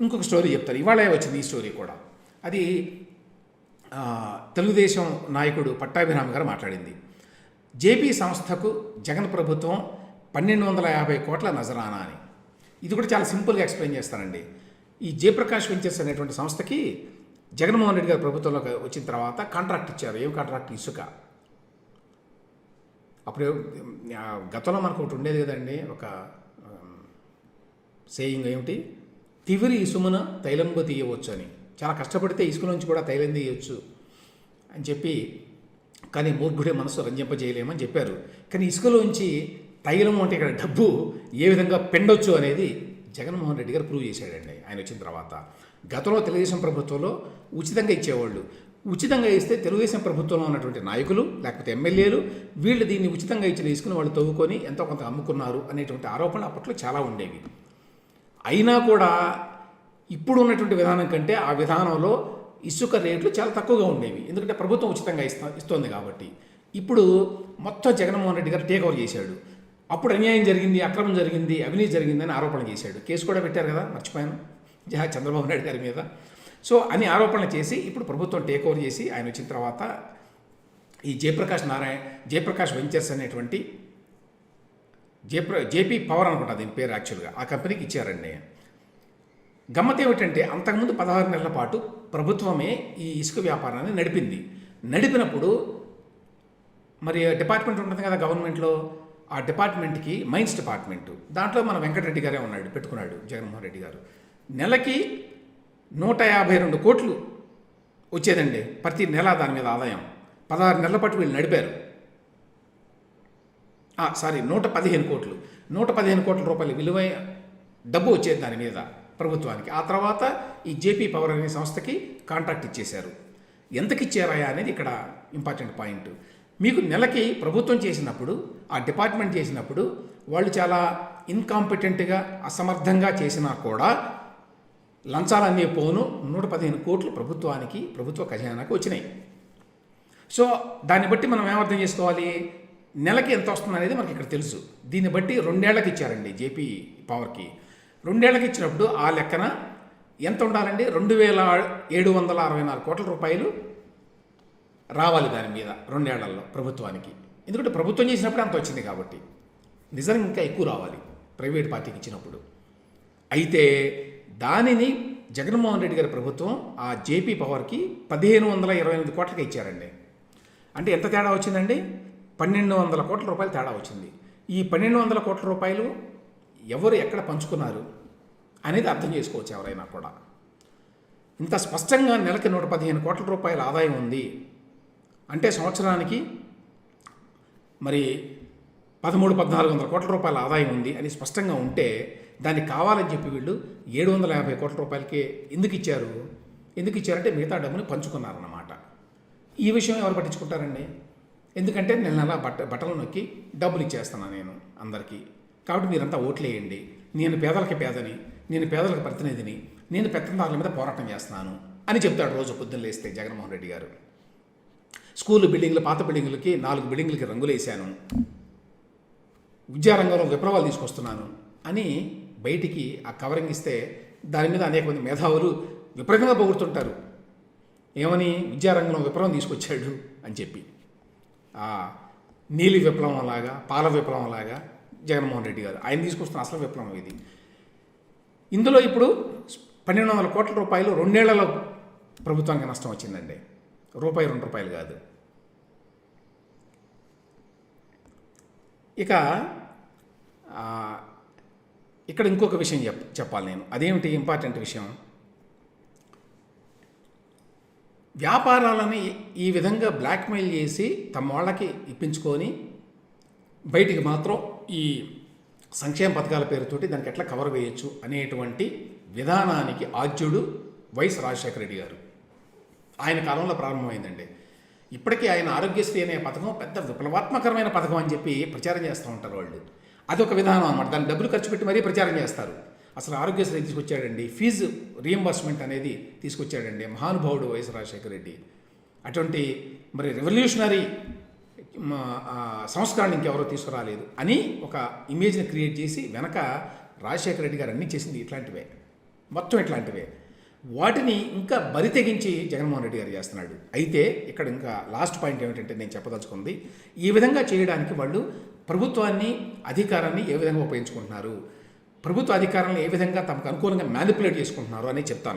ఇంకొక స్టోరీ చెప్తారు ఇవాళే వచ్చింది ఈ స్టోరీ కూడా. అది తెలుగుదేశం నాయకుడు పట్టాభిరామ్ గారు మాట్లాడింది. జేపీ సంస్థకు జగన్ ప్రభుత్వం పన్నెండు వందల యాభై కోట్ల నజరానా అని. ఇది కూడా చాలా సింపుల్గా ఎక్స్ప్లెయిన్ చేస్తానండి. ఈ జయప్రకాష్ వెంచర్స్ అనేటువంటి సంస్థకి జగన్మోహన్ రెడ్డి గారి ప్రభుత్వంలోకి వచ్చిన తర్వాత కాంట్రాక్ట్ ఇచ్చారు. ఏం కాంట్రాక్ట్? ఇసుక. అప్పుడు గతంలో మనకు ఒకటి ఉండేది కదండి ఒక సేయింగ్ ఏమిటి? తివిరి ఇసుమున తైలంబు తీయవచ్చు అని చాలా కష్టపడితే ఇసుక నుంచి కూడా తైలం తీయవచ్చు అని చెప్పి కానీ మూర్ఖుడే మనసు రంజింపజేయలేమని చెప్పారు. కానీ ఇసుకలోంచి తైలం అంటే ఇక్కడ డబ్బు ఏ విధంగా పెండొచ్చు అనేది జగన్మోహన్ రెడ్డి గారు ప్రూవ్ చేశాడండి ఆయన వచ్చిన తర్వాత. గతంలో తెలుగుదేశం ప్రభుత్వంలో ఉచితంగా ఇచ్చేవాళ్ళు. ఉచితంగా ఇస్తే తెలుగుదేశం ప్రభుత్వంలో ఉన్నటువంటి నాయకులు లేకపోతే ఎమ్మెల్యేలు వీళ్ళు దీన్ని ఉచితంగా ఇచ్చిన ఇసుకుని వాళ్ళు తవ్వుకొని ఎంతో కొంత అమ్ముకున్నారు అనేటువంటి ఆరోపణలు అప్పట్లో చాలా ఉండేవి. అయినా కూడా ఇప్పుడు ఉన్నటువంటి విధానం కంటే ఆ విధానంలో ఇసుక రేట్లు చాలా తక్కువగా ఉండేవి. ఎందుకంటే ప్రభుత్వం ఉచితంగా ఇస్తా ఇస్తోంది కాబట్టి. ఇప్పుడు మొత్తం జగన్మోహన్ రెడ్డి గారు టేక్ ఓవర్ చేశాడు. అప్పుడు అన్యాయం జరిగింది అక్రమం జరిగింది అవినీతి జరిగిందని ఆరోపణ చేశాడు. కేసు కూడా పెట్టారు కదా మర్చిపోయాను. జహా చంద్రబాబు నాయుడు గారి మీద. సో అని ఆరోపణలు చేసి ఇప్పుడు ప్రభుత్వం టేక్ ఓవర్ చేసి ఆయన వచ్చిన తర్వాత ఈ జయప్రకాష్ నారాయణ జయప్రకాష్ వెంచర్స్ అనేటువంటి జేప్ర జేపీ పవర్ అనుకుంటా దీని పేరు యాక్చువల్గా ఆ కంపెనీకి ఇచ్చారండి. గమ్మత్ ఏమిటంటే అంతకుముందు పదహారు నెలల పాటు ప్రభుత్వమే ఈ ఇసుక వ్యాపారాన్ని నడిపింది. నడిపినప్పుడు మరి డిపార్ట్మెంట్ ఉంటుంది కదా గవర్నమెంట్లో ఆ డిపార్ట్మెంట్కి మైన్స్ డిపార్ట్మెంట్ దాంట్లో మన వెంకటరెడ్డి గారే ఉన్నాడు పెట్టుకున్నాడు జగన్మోహన్ రెడ్డి గారు. నెలకి నూట యాభై రెండు కోట్లు వచ్చేదండి ప్రతి నెల దాని మీద ఆదాయం. పదహారు నెలల పాటు వీళ్ళు నడిపారు. సారీ నూట పదిహేను కోట్లు. నూట పదిహేను కోట్ల రూపాయలు విలువైన డబ్బు వచ్చేది దాని మీద ప్రభుత్వానికి. ఆ తర్వాత ఈ జేపీ పవర్ అనే సంస్థకి కాంట్రాక్ట్ ఇచ్చేశారు. ఎంతకి ఇచ్చారాయా అనేది ఇక్కడ ఇంపార్టెంట్ పాయింట్. మీకు నెలకి ప్రభుత్వం చేసినప్పుడు ఆ డిపార్ట్మెంట్ చేసినప్పుడు వాళ్ళు చాలా ఇన్కాంపిటెంట్గా అసమర్థంగా చేసినా కూడా లంచాలన్నీ పోను నూట పదిహేను కోట్లు ప్రభుత్వానికి ప్రభుత్వ ఖజానాకి వచ్చినాయి. సో దాన్ని బట్టి మనం ఏమర్థం చేసుకోవాలి? నెలకి ఎంత వస్తుంది అనేది మనకి ఇక్కడ తెలుసు. దీన్ని బట్టి రెండేళ్ళకి ఇచ్చారండి జేపీ పవర్కి. రెండేళ్ళకి ఇచ్చినప్పుడు ఆ లెక్కన ఎంత ఉండాలండి? రెండు వేల ఏడు వందల అరవై నాలుగు కోట్ల రూపాయలు రావాలి దాని మీద రెండేళ్ళలో ప్రభుత్వానికి. ఎందుకంటే ప్రభుత్వం చేసినప్పుడు అంత వచ్చింది కాబట్టి. నిజంగా ఇంకా ఎక్కువ రావాలి ప్రైవేట్ పార్టీకి ఇచ్చినప్పుడు. అయితే దానిని జగన్మోహన్ రెడ్డి గారి ప్రభుత్వం ఆ జేపీ పవర్కి పదిహేను వందల ఇరవై ఎనిమిది కోట్లకి ఇచ్చారండి. అంటే ఎంత తేడా వచ్చిందండి? పన్నెండు వందల కోట్ల రూపాయలు తేడా వచ్చింది. ఈ పన్నెండు వందల కోట్ల రూపాయలు ఎవరు ఎక్కడ పంచుకున్నారు అనేది అర్థం చేసుకోవచ్చు ఎవరైనా కూడా. ఇంత స్పష్టంగా నెలకి నూట పదిహేను కోట్ల రూపాయల ఆదాయం ఉంది. అంటే సంవత్సరానికి మరి పదమూడు పద్నాలుగు వందల కోట్ల రూపాయల ఆదాయం ఉంది అని స్పష్టంగా ఉంటే దానికి కావాలని చెప్పి వీళ్ళు ఏడు వందల యాభై కోట్ల రూపాయలకి ఎందుకు ఇచ్చారు? ఎందుకు ఇచ్చారంటే మిగతా డబ్బుని పంచుకున్నారన్నమాట. ఈ విషయం ఎవరు పట్టించుకుంటారండి? ఎందుకంటే నెల నెల బట్ట బట్టలు నొక్కి డబ్బులు ఇచ్చేస్తున్నాను నేను అందరికీ. కాబట్టి మీరంతా ఓట్లేయండి. నేను పేదలకి పేదని నేను పేదలకు ప్రతినిధిని నేను పెత్తందారుల మీద పోరాటం చేస్తున్నాను అని చెప్తాడు రోజు పొద్దున్న లేస్తే జగన్మోహన్ రెడ్డి గారు. స్కూల్ బిల్డింగ్లు పాత బిల్డింగులకి నాలుగు బిల్డింగులకి రంగులు వేశాను విద్యారంగంలో విప్లవాలు తీసుకొస్తున్నాను అని బయటికి ఆ కవరింగ్ ఇస్తే దాని మీద అనేక మంది మేధావులు విపరీతంగా పొగుడుతుంటారు. ఏమని విద్యారంగంలో విప్లవం తీసుకొచ్చాడు అని చెప్పి. ఆ నీలి విప్లవం లాగా పాల విప్లవం లాగా జగన్మోహన్ రెడ్డి గారు. ఆయన తీసుకొస్తున్న అసలు విప్లవం ఇది. ఇందులో ఇప్పుడు పన్నెండు వందల కోట్ల రూపాయలు రెండేళ్ళలో ప్రభుత్వానికి నష్టం వచ్చిందండి. రూపాయి రెండు రూపాయలు కాదు. ఇక ఇక్కడ ఇంకొక విషయం చెప్ చెప్పాలి నేను. అదేమిటి ఇంపార్టెంట్ విషయం? వ్యాపారాలని ఈ విధంగా బ్లాక్మెయిల్ చేసి తమ వాళ్ళకి ఇప్పించుకొని బయటికి మాత్రం ఈ సంక్షేమ పథకాల పేరుతోటి దానికి ఎట్లా కవర్ వేయొచ్చు అనేటువంటి విధానానికి ఆద్యుడు వైఎస్ రాజశేఖర రెడ్డి గారు. ఆయన కాలంలో ప్రారంభమైందండి. ఇప్పటికీ ఆయన ఆరోగ్యశ్రీ అనే పథకం పెద్ద విప్లవాత్మకరమైన పథకం అని చెప్పి ప్రచారం చేస్తూ ఉంటారు వాళ్ళు. అదొక విధానం అనమాట దాని డబ్బులు ఖర్చు పెట్టి మరీ ప్రచారం చేస్తారు. అసలు ఆరోగ్యశ్రీ తీసుకొచ్చాడండి. ఫీజు రియంబర్స్మెంట్ అనేది తీసుకొచ్చాడండి మహానుభావుడు వైఎస్ రాజశేఖర రెడ్డి. అటువంటి మరి రెవల్యూషనరీ సంస్కరణ ఇంకెవరో తీసుకురాలేదు అని ఒక ఇమేజ్ని క్రియేట్ చేసి వెనక రాజశేఖర రెడ్డి గారు అన్నీ చేసింది ఇట్లాంటివే. మొత్తం ఇట్లాంటివే. వాటిని ఇంకా బరి తెగించి జగన్మోహన్ రెడ్డి గారు చేస్తున్నాడు. అయితే ఇక్కడ ఇంకా లాస్ట్ పాయింట్ ఏమిటంటే నేను చెప్పదలుచుకుంది ఈ విధంగా చేయడానికి వాళ్ళు ప్రభుత్వాన్ని అధికారాన్ని ఏ విధంగా ఉపయోగించుకుంటున్నారు? ప్రభుత్వ అధికారాలను ఏ విధంగా తమకు అనుకూలంగా మ్యానిపులేట్ చేసుకుంటున్నారు అని చెప్తాను.